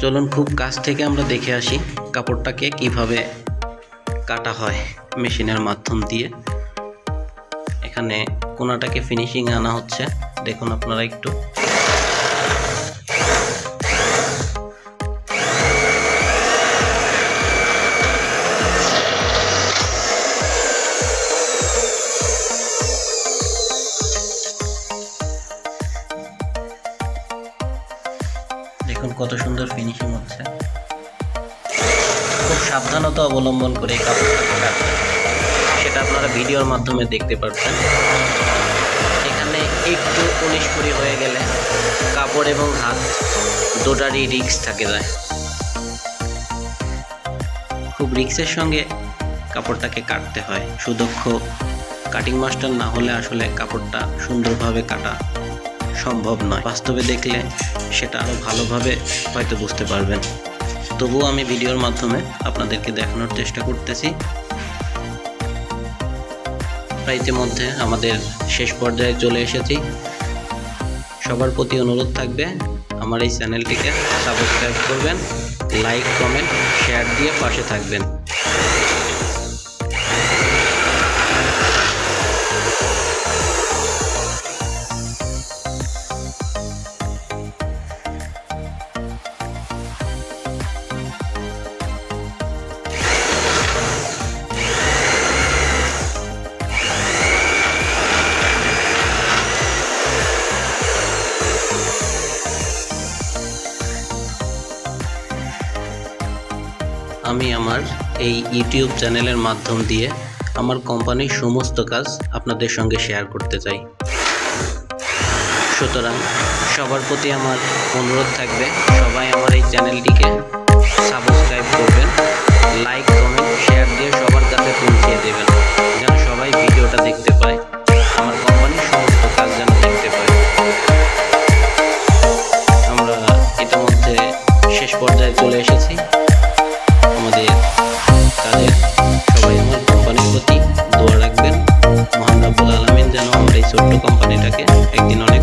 চলুন খুব কাছ থেকে আমরা দেখে আসি কাপড়টাকে কীভাবে কাটা হয় মেশিনের মাধ্যম দিয়ে। এখানে কোনাটাকে ফিনিশিং আনা হচ্ছে। দেখুন আপনারা একটু। দেখুন কত সুন্দর ফিনিশিং হচ্ছে। খুব সাবধানতা অবলম্বন করে এই কাপড়টাকে কাটতে সেটা আপনারা ভিডিওর মাধ্যমে দেখতে পাচ্ছেন এখানে একটু উনিশ কুড়ি হয়ে গেলে কাপড় এবং হাত দুটারই রিক্স থাকে যায়। খুব রিক্সের সঙ্গে কাপড়টাকে কাটতে হয়। সুদক্ষ কাটিং মাস্টার না হলে আসলে কাপড়টা সুন্দরভাবে কাটা সম্ভব নয়। বাস্তবে দেখলে সেটা আরও ভালোভাবে হয়তো বুঝতে পারবেন। তবুও আমি ভিডিওর মাধ্যমে আপনাদেরকে দেখানোর চেষ্টা করতেছি। আমরা ইতিমধ্যে আমাদের শেষ পর্যায়ে চলে এসেছি। সবার প্রতি অনুরোধ থাকবে আমার এই চ্যানেলটিকে সাবস্ক্রাইব করবেন লাইক কমেন্ট শেয়ার দিয়ে পাশে থাকবেন। আমি আমার এই ইউটিউব চ্যানেলের মাধ্যম দিয়ে আমার কোম্পানির সমস্ত কাজ আপনাদের সঙ্গে শেয়ার করতে চাই। সুতরাং সবার প্রতি আমার অনুরোধ থাকবে, সবাই আমার এই চ্যানেলটিকে সাবস্ক্রাইব করবেন লাইক কমেন্ট শেয়ার দিয়ে সবার কাছে পৌঁছে দেবেন, যেন সবাই ভিডিওটা দেখতে পায়, আমার কোম্পানির সমস্ত কাজ যেন দেখতে পায়। আমরা ইতিমধ্যে শেষ পর্যায়ে চলে এসেছি। ছোট্ট কোম্পানিটাকে একদিন অনেক